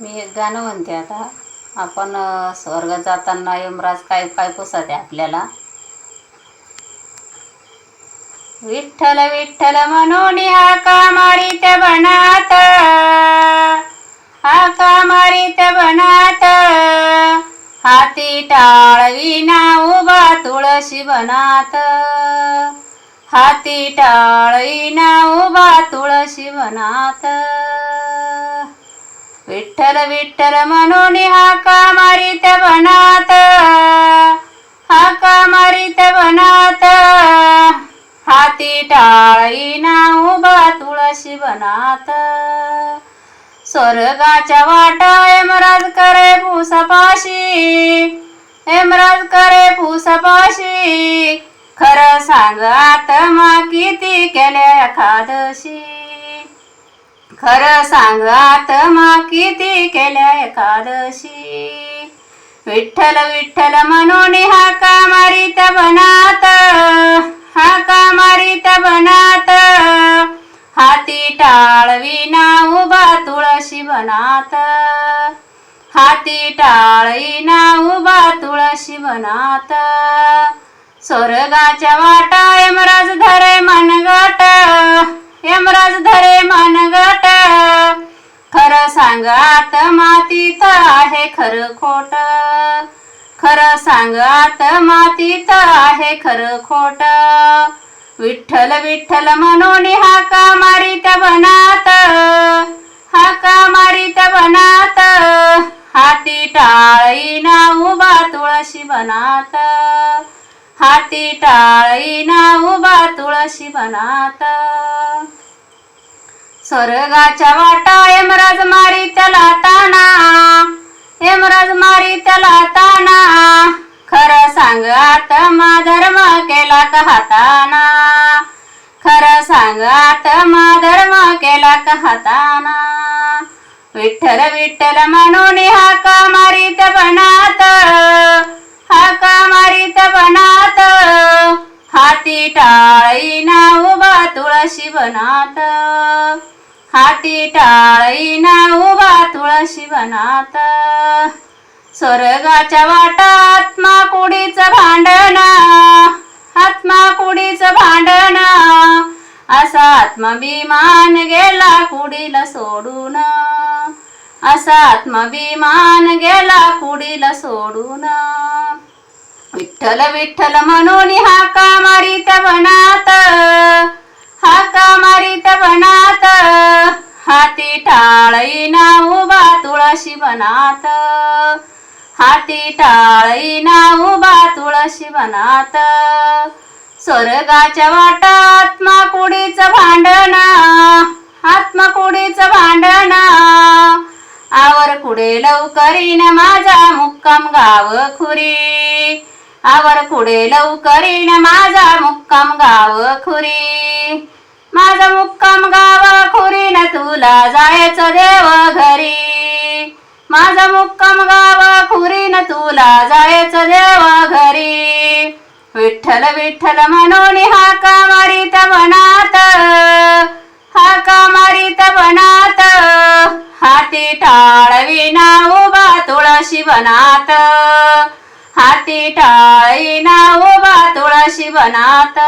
मी एक गाणं म्हणते आता. आपण स्वर्ग स्वर्गात जाताना यमराज काय काय पुसत आहे आपल्याला? विठ्ठल विठ्ठल म्हणून आका मारित बनात. आका मारित बनात. हाती टाळविना उभा तुळशी बनात. हाती टाळविना उभा तुळशी बनात. विठ्ठल विठ्ठल म्हणून हाका मारित बनात हाका मारित बनात हाती टाळी ना उभा तुळशी बनात स्वर्गाच्या वाटा यमराज करे पुसपाशी एमराज करे पुसपाशी खरं सांग आत्मा किती केल्या एखादशी. खरं सांग आत्मा किती केल्या एकादशी विठ्ठल विठ्ठल म्हणून हाका मारित बनात. हाका मारित बनात. हाती टाळविना उभा तुळशी बनात. हाती टाळीना उभा तुळशी बनात. स्वर्गाच्या वाटा यमराज धरे मनगट. यमराज धरे मनगट. गट सांगात मातीत आहे खरं खोट. खरं सांगात मातीत आहे खरं खोट. विठ्ठल विठ्ठल म्हणून हाका मारीत बनात हाका मारीत बनात हाती टाळीना उभा तुळशी बनात हाती टाळीना उभा तुळशी बनात स्वर्गाच्या वाटा यमराज मारी त्याला ताना यमराज मारी त्याला ताना खरं सांग आत्मा धर्म केला कहाताना खर खरं सांग आत्मा धर्म केला का हाताना? विठ्ठल विठ्ठल म्हणून हाका त्या बनात बनात हाती टाळीना उभा तुळशी बनात स्वर्गाच्या वाटा आत्मा कुडीच भांडण. आत्मा कुडीच भांडण. असा आत्मभिमान गेला कुडीला सोडून. असा आत्मभिमान गेला कुडीला सोडून. विठ्ठल विठ्ठल म्हणून हाका मारीत बनात हाका तुळशी बनात हाती टाळीना उभा तुळशी बनात स्वर्गाच्या वाटा आत्मा कुडीच भांडणा. आत्मा कुडीच भांडणा. आवर कुडे लवकरीन माझा मुक्काम गाव खुरी. आवर कुडे लवकरीन माझा मुक्काम गाव खुरी. माझा मुक्काम गाव खुरीन तुला जायचं देव घरी. माझा मुक्काम गावा खुरी न तुला जायचं देवा घरी. विठ्ठल विठ्ठल म्हणून हाका मारीत बनात हाका मारीत बनात हाती टाळविना उभा तुळशी बनात हाती टाळीना उभा तुळशी बनात